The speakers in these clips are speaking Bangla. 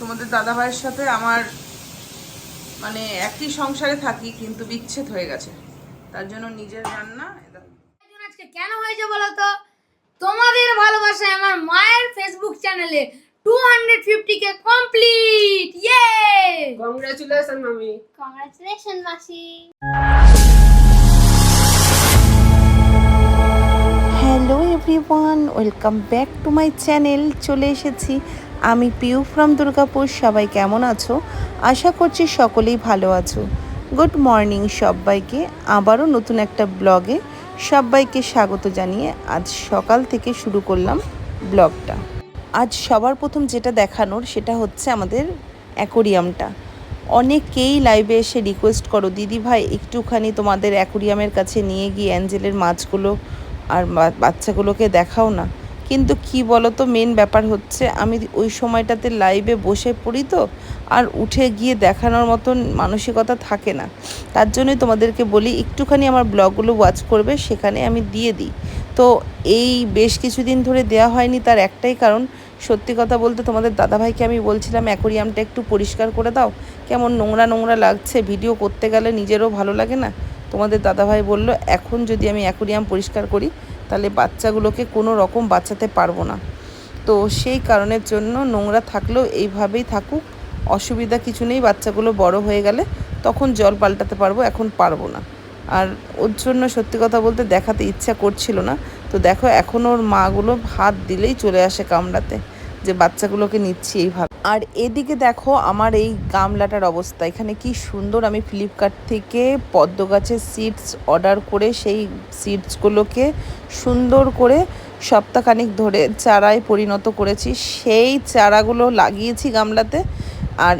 তোমাদের দাদা ভাইয়ের সাথে আমার মানে একই সংসারে থাকি কিন্তু বিচ্ছেদ হয়ে গেছে। তার জন্য নিজের রান্না আজকে কেন হয়েছে বলো তো? তোমাদের ভালোবাসায় আমার মায়ের ফেসবুক চ্যানেলে টু হান্ড্রেড ফিফটি কে কমপ্লিট ইয়ে কংগ্রাচুলেশন মামি কংগ্রাচুলেশন মাসি। Hello everyone welcome back to my channel চলে এসেছি আমি পিউ ফ্রম দুর্গাপুর, সবাই কেমন আছো? আশা করছি সকলেই ভালো আছো। গুড মর্নিং সবাইকে। আবারও নতুন একটা ব্লগে সবাইকে স্বাগত জানিয়ে আজ সকাল থেকে শুরু করলাম ব্লগটা। আজ সবার প্রথম যেটা দেখানোর সেটা হচ্ছে আমাদের অ্যাকোরিয়ামটা। অনেকেই লাইভে এসে রিকোয়েস্ট করো, দিদি ভাই, একটুখানি তোমাদের অ্যাকোরিয়ামের কাছে নিয়ে গিয়ে অ্যাঞ্জেলের মাছগুলো আর বাচ্চাগুলোকে দেখাও না। কিন্তু কি বলো তো মেন ব্যাপার হচ্ছে আমি ওই সময়টাতে লাইভে বসে পড়ি তো, আর উঠে গিয়ে দেখানোর মতন মানসিকতা থাকে না। তার জন্যই তোমাদেরকে বলি, একটুখানি আমার ব্লগগুলো ওয়াচ করবে, সেখানে আমি দিয়ে দিই। তো এই বেশ কিছুদিন ধরে দেওয়া হয়নি তার একটাই কারণ, সত্যি কথা বলতে তোমাদের দাদাভাইকে আমি বলছিলাম, অ্যাকোরিয়ামটা একটু পরিষ্কার করে দাও। কেমন নোংরা নোংরা লাগছে ভিডিও করতে গেলে নিজেরও ভালো লাগে না? তোমাদের দাদাভাই বলল, এখন যদি আমি অ্যাকোরিয়াম পরিষ্কার করি তাহলে বাচ্চাগুলোকে কোনো রকম বাঁচাতে পারব না। তো সেই কারণের জন্য নোংরা থাকলেও এইভাবেই থাকুক, অসুবিধা কিছু নেই, বাচ্চাগুলো বড় হয়ে গেলে তখন জল পাল্টাতে পারব, এখন পারব না। আর ওর জন্য সত্যি কথা বলতে দেখাতে ইচ্ছা করছিল না। তো দেখো, এখন ওর মাগুলো হাত দিলেই চলে আসে কামড়াতে, যে বাচ্চাগুলোকে নিচ্ছি এইভাবে। আর এদিকে দেখো আমার এই গামলাটার অবস্থা। এখানে কি সুন্দর আমি ফ্লিপকার্ট থেকে পদ্ম গাছের সিডস অর্ডার করে সেই সিডসগুলোকে সুন্দর করে সপ্তাহখানিক ধরে চারায় পরিণত করেছি। সেই চারাগুলো লাগিয়েছি গামলাতে। আর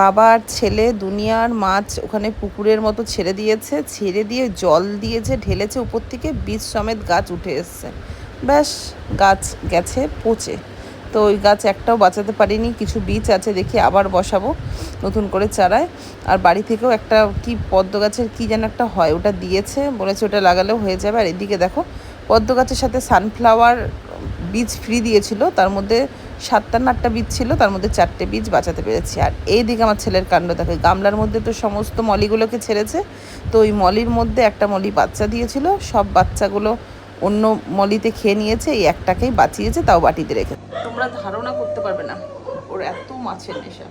বাবা আর ছেলে দুনিয়ার মাছ ওখানে পুকুরের মতো ছেড়ে দিয়েছে, ছেড়ে দিয়ে জল দিয়েছে, ঢেলেছে, উপর থেকে বীজ সমেত গাছ উঠে এসছে। ব্যাস, গাছ গেছে, পচে। তো ওই গাছ একটাও বাঁচাতে পারিনি, কিছু বীজ আছে দেখি আবার বসাবো নতুন করে চারায়। আর বাড়ি থেকেও একটা কি পদ্ম গাছের কী যেন একটা হয়, ওটা দিয়েছে, বলেছে ওটা লাগালেও হয়ে যাবে। আর এদিকে দেখো, পদ্ম গাছের সাথে সানফ্লাওয়ার বীজ ফ্রি দিয়েছিল, তার মধ্যে সাতটা আটটা বীজ ছিল, তার মধ্যে চারটে বীজ বাঁচাতে পেরেছি। আর এই দিকে আমার ছেলের কাণ্ড, দেখো গামলার মধ্যে তো সমস্ত মলিগুলোকে ছেড়েছে, তো ওই মলির মধ্যে একটা মলি বাচ্চা দিয়েছিল, সব বাচ্চাগুলো অন্য মলিতে খেয়ে নিয়েছে এই একটাকেই বাঁচিয়েছে তাও বাটিতে রেখে তোমরা ধারণা করতে পারবে না। ওর এত মাছের নেশা।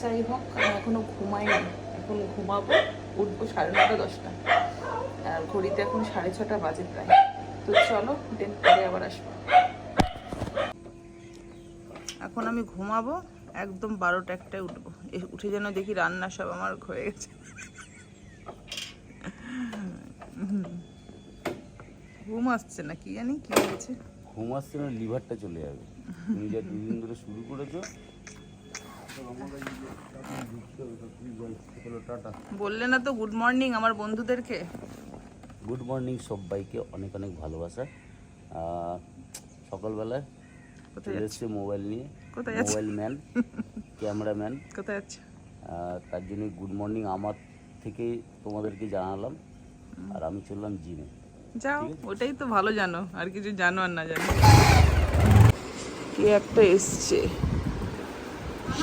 যাই হোক আমি এখনও ঘুমাইনি। এখন ঘুমাবো উঠবো সাড়ে নটা দশটা। আর ঘড়িতে এখন সাড়ে ছটা বাজে প্রায়। তো চলো দেন পরে আবার আসব। এখন আমি ঘুমাবো একদম বারোটা একটায় উঠবো। উঠে যেন দেখি রান্না সব আমার হয়ে গেছে। ঘুম আসছে না কি জানি কি হয়েছে? ঘুম আসছে না লিভারটা চলে যাবে। তুমি যা দুদিন ধরে শুরু করেছ বললে না তো গুড মর্নিং আমার বন্ধুদেরকে। গুড মর্নিং সবাইকে অনেক অনেক ভালোবাসা। সকালবেলায় চলে এসছে মোবাইল নিয়ে? Mobile man cameraman. কোথায় যাচ্ছে? তার জন্য গুড মর্নিং আমার থেকে তোমাদেরকে জানালাম। আর আমি চললাম জিমে। যাও ওটাই তো ভালো জানো আর কিছু জানো আর না জানো। কি একটা এসছে?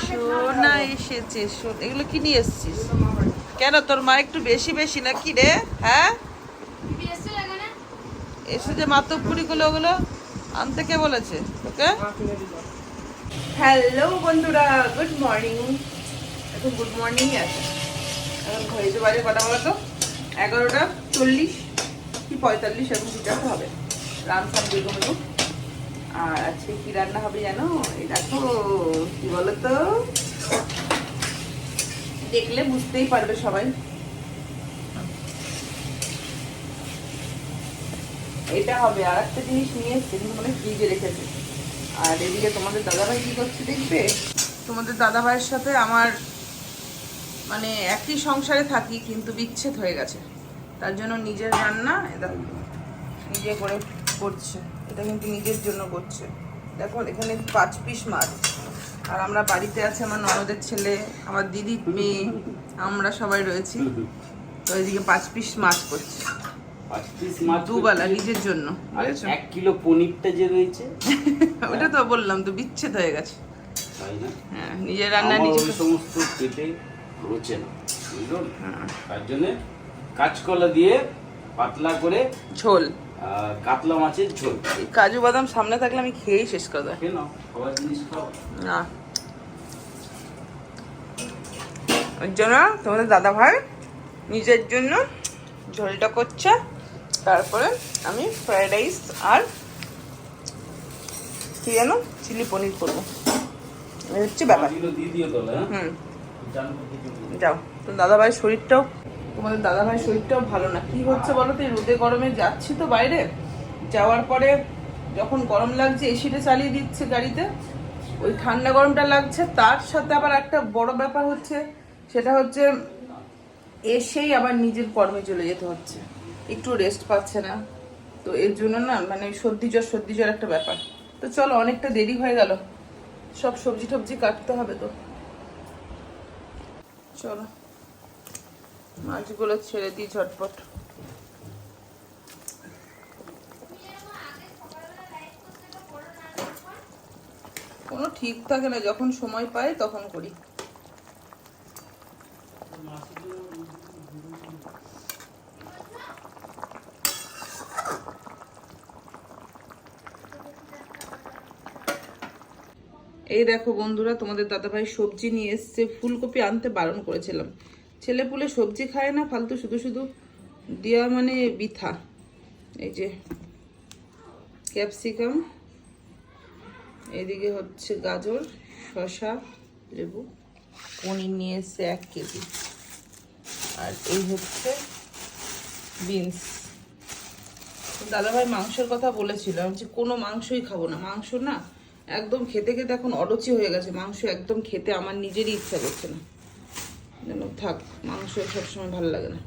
সোনা এসেছে এগুলো কি নিয়ে এসছিস? কেন তোর মা একটু বেশি বেশি না কি রে? হ্যাঁ? এসে যে মাতবপুরি গুলো ওগুলো আনতে কে বলেছে ওকে হ্যালো বন্ধুরা গুড মর্নিং এখন গুড মর্নিং আছে। এখন ঘরে যে বাজে কটা বলো তো? এগারোটা চল্লিশ। কি পঁয়তাল্লিশ এরকম কিছু হবে। রান সান বেগম একটু আর আজকে কি রান্না হবে জানো? এই দেখো কি বলো তো দেখলে বুঝতেই পারবে সবাই। এটা হবে আর একটা জিনিস নিয়ে এসছে, কিন্তু মানে ফ্রিজে রেখেছে। আর এদিকে তোমাদের দাদাভাই কি করছে দেখবে? তোমাদের দাদাভাইয়ের সাথে আমার মানে একই সংসারে থাকি, কিন্তু বিচ্ছেদ হয়ে গেছে। তার জন্য নিজের রান্না এটা নিজে করে করছে। এটা কিন্তু নিজের জন্য করছে। দেখো এখানে পাঁচ পিস মাছ। আর আমরা বাড়িতে আছে আমার ননদের ছেলে আমার দিদির মেয়ে আমরা সবাই রয়েছি। তো এদিকে পাঁচ পিস মাছ করছে। পাঁচ পিস মাছ দুবেলা নিজের জন্য। এক কিলো পনিরটা যে রয়েছে? ওটা তো বললাম তো বিচ্ছেদ হয়ে গেছে। হ্যাঁ নিজের রান্না নিজে সমস্ত পেটে রোচে না তার জন্য কাঁচকলা দিয়ে পাতলা করে ঝোল। কাতলা মাছের ঝোল। কাজু বাদাম সামনে থাকলে আমি খেয়েই শেষ করে দেয় কেন সবার জিনিস খাও। না। ওই জন্য তোমাদের দাদা ভাই নিজের জন্য ঝোলটা করছে। তারপরে আমি ফ্রাইড রাইস আর কি যেন চিলি পনির করব। এই হচ্ছে ব্যাপার। হ্যাঁ? হুম। যাও। তো দাদা ভাইয়ের শরীরটাও তোমাদের দাদা ভাইয়ের শরীরটাও ভালো না। কি হচ্ছে বলো তো? রোদে গরমে যাচ্ছি তো বাইরে। যাওয়ার পরে যখন গরম লাগছে এসিটা চালিয়ে দিচ্ছে গাড়িতে। ওই ঠান্ডা গরমটা লাগছে, তার সাথে আবার একটা বড় ব্যাপার হচ্ছে, সেটা হচ্ছে এসেই আবার নিজের কর্মে চলে যেতে হচ্ছে। একটু রেস্ট পাচ্ছে না। তো এর জন্য না মানে সর্দি জ্বর সর্দি জ্বর একটা ব্যাপার। তো চলো, অনেকটা দেরি হয়ে গেল। সব সবজি টবজি কাটতে হবে তো। চলো। মাছগুলো ছেড়ে দিই ঝটপট। কোনো ঠিক থাকে না, যখন সময় পাই তখন করি। এই দেখো বন্ধুরা, তোমাদের দাদাভাই সবজি নিয়ে এসছে, ফুলকপি আনতে বারণ করেছিলাম। ছেলে পুলে সবজি খায় না, ফালতু শুধু শুধু দেওয়া মানে বৃথা। এই যে ক্যাপসিকাম, এদিকে হচ্ছে গাজর, শসা, লেবু। পনির নিয়ে এসছে এক কেজি। আর এই হচ্ছে বিনস। দাদাভাই মাংসের কথা বলেছিলাম যে কোনো মাংসই খাব না। মাংস না, একদম খেতে খেতে এখন অরুচি হয়ে গেছে। মাংস একদম খেতে আমার নিজেরই ইচ্ছা করছে না। যেন থাক, মাংস সবসময় ভালো লাগে না।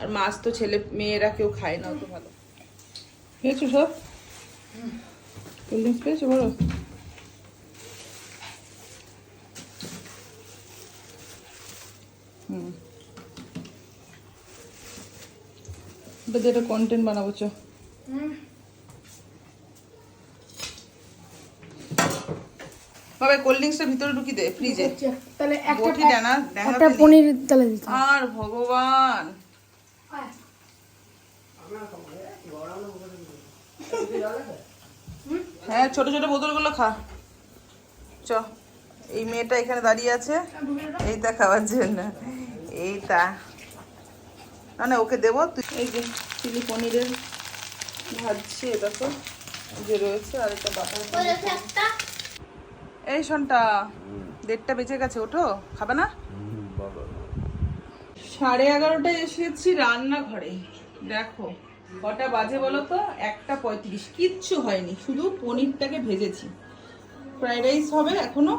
আর মাছ তো ছেলে মেয়েরা কেউ খায় না, অত ভালো। পেয়েছ সব? কোল্ড ড্রিঙ্কস পেয়েছ বলো? হুম। এটা যেটা কন্টেন্ট বানাবো, চ। বাবা কোল্ড ড্রিঙ্কসটা ভিতরে ঢুকি দে ফ্রিজে তাহলে একটা ডানা একটা পনির তাহলে দিতে। আর ভগবান। হ্যাঁ ছোট ছোট বোতলগুলো খা। চ এই মেয়েটা এখানে দাঁড়িয়ে আছে। এইটা খাওয়ার জন্য। এইটা না না ওকে দেবো তুই এই যে চিলি পনিরের ভাজছি এটা তো যে রয়েছে আর একটা বাটার একটা। এই শোনটা, দেড়টা বেজে গেছে, ওঠো, খাবে না? সাড়ে এগারোটায় এসেছি রান্নাঘরে। দেখো, কটা বাজে বলো তো? একটা পঁয়ত্রিশ, কিচ্ছু হয়নি, শুধু পনিরটাকে ভেজেছি। ফ্রাইড রাইস হবে এখনও,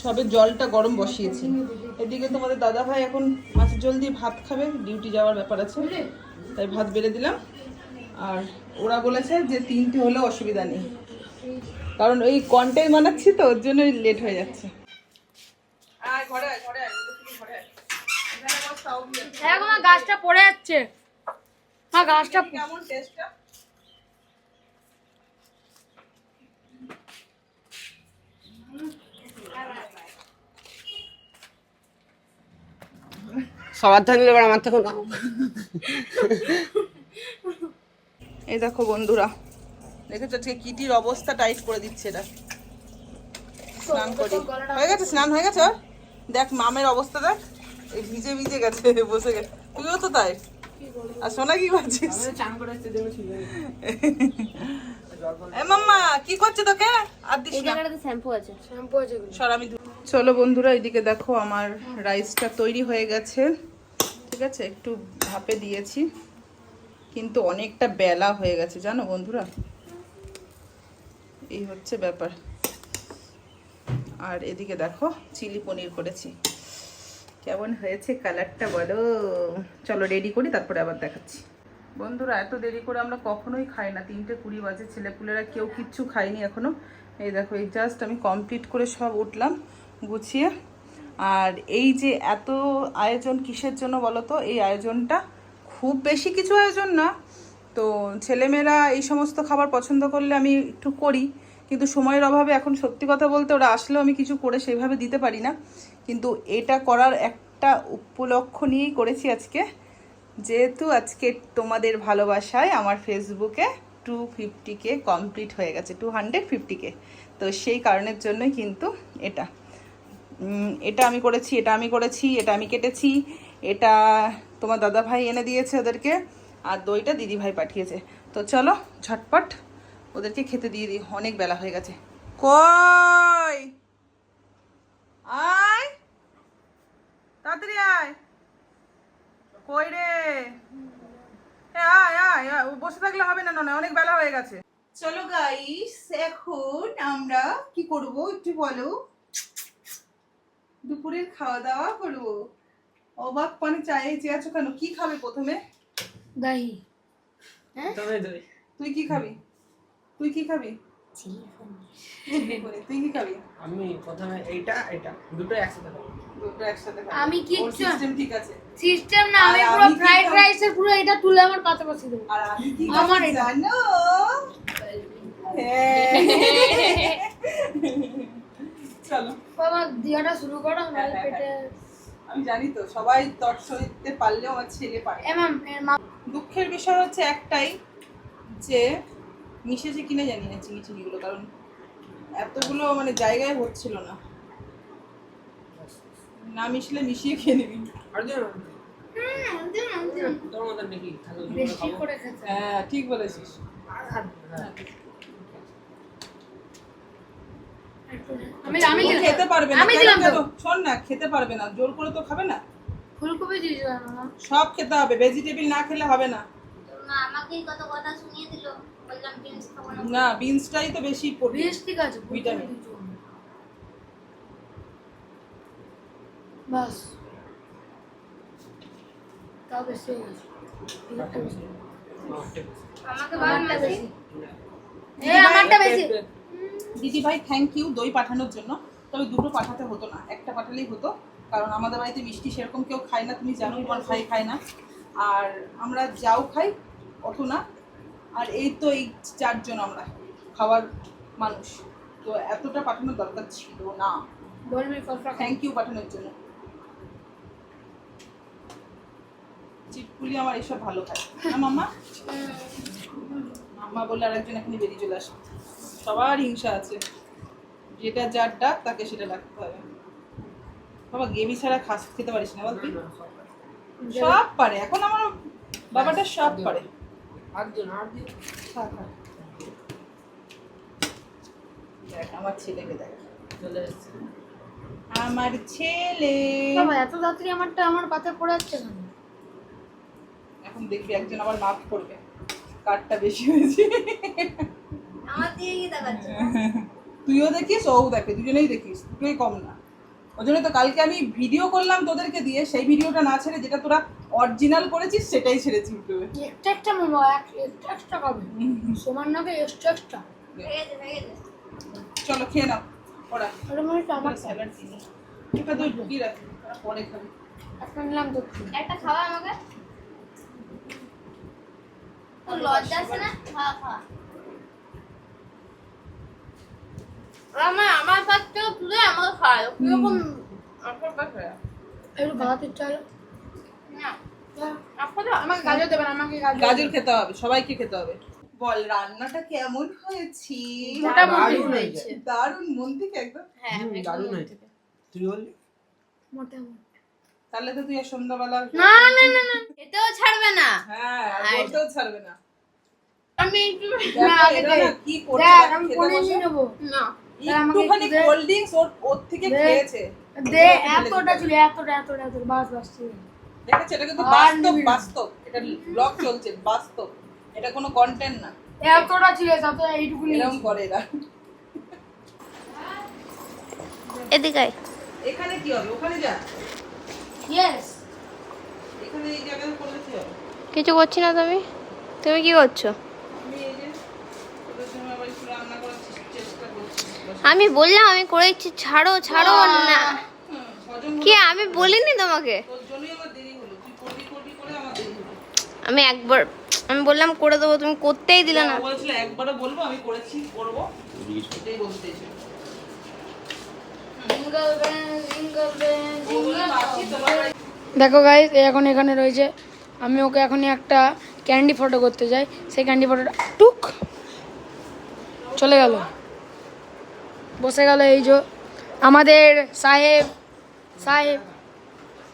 সবে জলটা গরম বসিয়েছি। এদিকে তোমাদের দাদা ভাই এখন মাছের জল দিয়ে ভাত খাবে, ডিউটি যাওয়ার ব্যাপার আছে, তাই ভাত বেড়ে দিলাম। আর ওরা বলেছে যে তিনটে হলেও অসুবিধা নেই। কারণ ওই কন্টেন্ট বানাচ্ছি তো ওর জন্য লেট হয়ে যাচ্ছে। দেখো মা গাছটা পড়ে যাচ্ছে। মা গাছটা কেমন টেস্টটা সবার আমার থেকে এই দেখো বন্ধুরা দেখেছ আজকে কিটির অবস্থা টাইট করে দিচ্ছে এটা। স্নান করি। হয়ে গেছে স্নান হয়ে গেছে দেখ মামের অবস্থা দেখ। এই ভিজে ভিজে গেছে বসে গেছে। তুইও তো তাই। আর সোনা কি করছিস? মাম্মা কি করছে তোকে? আর দিস না। শ্যাম্পু আছে। শ্যাম্পু আছে সর আমি চলো বন্ধুরা এদিকে দেখো আমার রাইসটা তৈরি হয়ে গেছে। ঠিক আছে একটু ভাপে দিয়েছি। কিন্তু অনেকটা বেলা হয়ে গেছে জানো বন্ধুরা? এই হচ্ছে ব্যাপার। আর এদিকে দেখো, চিলি পনির করেছি। কেমন হয়েছে কালারটা বলো? চলো রেডি করি, তারপরে আবার দেখাচ্ছি। বন্ধুরা, এত দেরি করে আমরা কখনোই খাই না। তিনটে কুড়ি বাজে, ছেলেপুলেরা কেউ কিচ্ছু খায়নি এখনও। এই দেখো, এই জাস্ট আমি কমপ্লিট করে সব উঠলাম, গুছিয়ে। আর এই যে এত আয়োজন কিসের জন্য বলো তো? এই আয়োজনটা খুব বেশি কিছু আয়োজন না তো ছেলেমেয়েরা এই সমস্ত খাবার পছন্দ করলে আমি একটু করি, কিন্তু সময়ের অভাবে এখন সত্যি কথা বলতে ওরা আসলেও আমি কিছু করে সেইভাবে দিতে পারি না। কিন্তু এটা করার একটা উপলক্ষ নিয়েই করেছি আজকে। যেহেতু আজকে তোমাদের ভালোবাসায় আমার ফেসবুকে টু ফিফটি কে কমপ্লিট হয়ে গেছে টু হান্ড্রেড ফিফটি কে তো সেই কারণের জন্যই কিন্তু এটা। এটা আমি করেছি, এটা আমি করেছি, এটা আমি কেটেছি, এটা তোমার দাদা ভাই এনে দিয়েছে ওদেরকে। আর দইটা দিদি ভাই পাঠিয়েছে। তো চলো ঝটপট ওদেরকে খেতে দিয়ে দিই অনেক বেলা হয়ে গেছে। কই? আয়! তাড়াতাড়ি আয়! কই রে? আয় আয় আয়, বসে থাকলে হবে না না অনেক বেলা হয়ে গেছে। চলো গাইস এখন আমরা কি করব একটু বলো? দুপুরের খাওয়া দাওয়া করব। অবাক পানি চায়ে চেয়ে আছো কেন? কি খাবে প্রথমে? দাহি তুই কি খাবি? তুই কি খাবি? তুই কি খাবি? আমি প্রথমে এইটা এটা দুটো একসাথে খাব। দুটো একসাথে খাবি। আমি ওর সিস্টেম ঠিক আছে। সিস্টেম না আমি পুরো কি ফ্রাইড রাইসের পুরো এটা তুলে আমার বসিয়ে দেবো। আর আমি কি আমার জানো? হ্যাঁ। চলো। আমার দিয়াটা শুরু করো হ্যাঁ, হ্যাঁ, পেটে আমি জানি তো সবাই সইতে পারলেও আমার ছেলে পারে ম্যাম দুঃখের বিষয় হচ্ছে একটাই যে মিশেছে কিনে জানি না চিনি চিনিগুলো কারণ এতগুলো মানে জায়গায় হচ্ছিল না। না মিশলে মিশিয়ে খেয়ে নিবি। খেতে হ্যাঁ ঠিক বলেছিস। হ্যাঁ। খেতে পারবে না? শোন না খেতে পারবে না। জোর করে তো খাবে না? ফুলকপি দিয়ে দিয়েছিলাম না সব খেতে হবে ভেজিটেবল না খেলে হবে না। না আমাকেই কত কথা শুনিয়ে দিল বললাম বিনস খাব না। না বিনসটাই তো বেশি প্রোটিন বেশ ঠিক আছে ভিটামিন। বাস। তাও বেশি হয়ে গেছে। আমাকে আমারটা বাবা বেশি। আমারটা বেশি। দিদি ভাই থ্যাংক ইউ দই পাঠানোর জন্য। তবে দুটো পাঠাতে হতো না একটা পাঠালেই হতো। কারণ আমাদের বাড়িতে মিষ্টি সেরকম কেউ খায় না তুমি জানো তোমার ভাই খায় না। আর আমরা যাও খাই অত না। আর এই তো এই চারজন আমরা খাওয়ার মানুষ। তো এতটা পাঠানোর দরকার ছিল না। থ্যাংক ইউ পাঠানোর জন্য। চিটপুলি আমার এসব ভালো খায়। না মাম্মা? মাম্মা বললে আরেকজন এখনই বেরিয়ে চলে আসবে। সবার হিংসা আছে। যেটা যার ডাক তাকে সেটা ডাকতে হবে। বাবা গেমি ছাড়া খাস খেতে পারিস না বল তুই সব পারে এখন আমার বাবাটা সব পারে। খা, খা। দেখ আমার ছেলেকে দেখ। চলে এসেছে। আমার ছেলে। বাবা এত তাড়াতাড়ি আমারটা আমার পাতে পড়ে যাচ্ছে কেন? এখন দেখবি একজন আবার মাফ করবে। কারটা বেশি হয়েছে। আমার দিয়ে কি দেখাচ্ছে। তুইও দেখিস ও দেখে দুজনেই দেখিস দুটোই কম না। ওই জন্য তো কালকে আমি ভিডিও করলাম তোদেরকে দিয়ে সেই ভিডিওটা না ছেড়ে যেটা তোরা অরিজিনাল করেছিস সেটাই ছেড়েছি ইউটিউবে একটা একটা মোমো এক একটা একটা খাবে সমান নাকি এক্সট্রা এক্সট্রা চলো খেয়ে নাও ওরা। মনে হচ্ছে আমার স্যালাড এটা ঢুকিয়ে রাখ পরে খাবি। একটা নিলাম তো একটা খাওয়া আমাকে? তোর লজ্জা আছে না? খা খা। আমার তুলে আমাকে খায়। কীরকম একটু খাওয়াতে না। আমাকে গাজর দেবেন আমাকে গাজর গাজর খেতে হবে সবাইকে খেতে হবে। বল রান্নাটা কেমন হয়েছে? মোটামুটি হয়েছে। দারুণ মন থেকে একদম। হ্যাঁ দারুণ হয়েছে। তুই বললি? মোটামুটি তাহলে তো তুই আর সন্ধ্যাবেলা না না না না এতেও ছাড়বে না। হ্যাঁ বলতেও ছাড়বে না। আমি একটু না কি। না। একটুখানি কোল্ড ড্রিঙ্কস ওর ওর থেকে খেয়েছে। দে এতটা। ছিল এতটা এতটা এতটা বাস বাস। এটা কিন্তু বাস্তব বাস্তব। এটা ব্লগ চলছে বাস্তব। এটা কোনো কন্টেন্ট না। এতটা ছিল এইটুকু নিয়ে এরকম করে এরা। এদিকে এখানে কি হবে? ওখানে যা। ইয়েস এখানে এই জায়গায় করলে কি হবে? কিছু করছি না তুমি? তুমি কি করছ আমি এই যে তোদের সঙ্গে আবার একটু রান্না করার চেস- চেষ্টা করছি আমি বললাম আমি করে দিচ্ছি ছাড়ো ছাড়ো না। কি আমি বলিনি তোমাকে? তোর জন্যই আমার দেরি হলো। তুই করবি করবি করে আমার দেরি হলো। আমি একবার আমি বললাম করে দেবো তুমি করতেই দিলে না। একবারও বলব আমি করেছি করব। এটাই বলতে দেখো গাইস এখন এখানে রয়েছে। আমি ওকে এখনই একটা ক্যান্ডি ফটো করতে যাই। সেই ক্যান্ডি ফটোটা টুক চলে গেল। বসে গেল এই যে। আমাদের সাহেব সাহেব,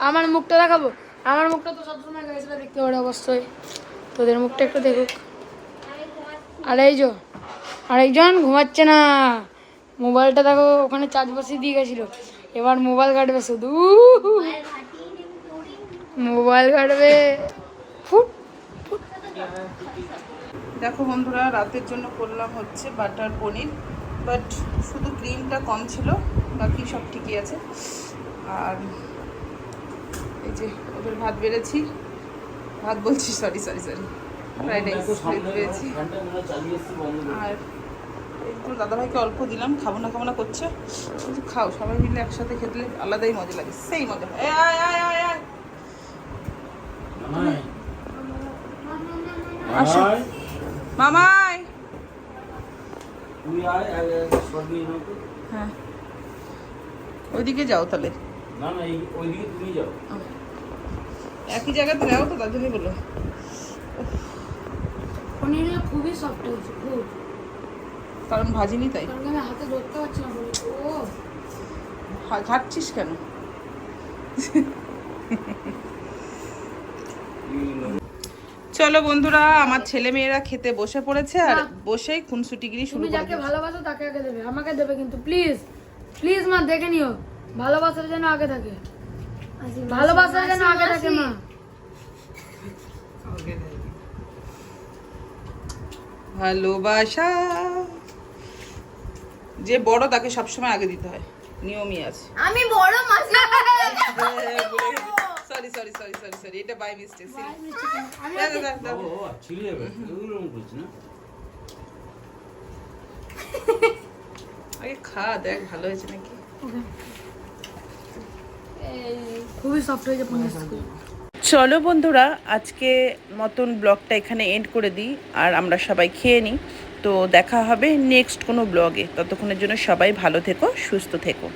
আমার মুখটা দেখাবো? আমার মুখটা তো সবসময় গাইসরা দেখতে পারে অবশ্যই। তোদের মুখটা একটু দেখুক। আর এই যে, আরেকজন ঘুমাচ্ছে না। মোবাইলটা দেখো, ওখানে চার্জ বসিয়ে দিয়ে গেছিল। এবার মোবাইল কাটবে শুধু। মোবাইল কাটবে। দেখো বন্ধুরা, রাতের জন্য করলাম হচ্ছে বাটার পনির। বাট শুধু ক্রিমটা কম ছিল বাকি সব ঠিকই আছে। আর এই যে ওদের ভাত বেড়েছি ভাত বলছি sorry sorry sorry fried rice বেড়েছি। আর একটু দাদাভাইকে অল্প দিলাম খাব না খাব না করছে। কিন্তু খাও সবাই মিলে একসাথে খেতে আলাদাই মজা লাগে সেই মজা। এ, আয় আয় আয় আয় মামাই। আসো। মামাই, মামাই তুই আয়, আয়, আয়, একটা shot নিয়ে নাও তো। হ্যাঁ। ওইদিকে যাও তাহলে। না না এই ওইদিকে তুমি যাও। একই জায়গাতে যাও তো তার জন্যই বলল পনিরটা খুবই সফট হয়েছে খুব। কারণ ভাজিনি তাই। আমি হাতে ধরতে পারছি না ও। হা- ঘাটছিস কেন? চলো বন্ধুরা আমার ছেলে মেয়েরা খেতে বসে পড়েছে আর। বসেই খুনসুটিগিরি শুরু তুমি করে যাকে ভালোবাসো তাকে আগে দেবে আমাকে দেবে কিন্তু প্লিজ প্লিজ মা দেখে নিও ভালোবাসার যেন আগে থাকে। ভালোবাসার যেন আগে থাকে মা। ভালোবাসা যে বড় তাকে সবসময় আগে দিতে হয় নিয়মই আছে। আমি বড় মাসি। Sorry sorry sorry sorry sorry এটা বাই মিস্টেক ও ছিঁড়ে যাবে ওইরকম করছি না আগে খা দেখ ভালো হয়েছে নাকি? খুবই সফট হয়েছে পনির চলো বন্ধুরা আজকে মতন ব্লগটা এখানে এন্ড করে দিই আর আমরা সবাই খেয়ে নিই। তো দেখা হবে নেক্সট কোনো ব্লগে। ততক্ষণের জন্য সবাই ভালো থেকো সুস্থ থেকো।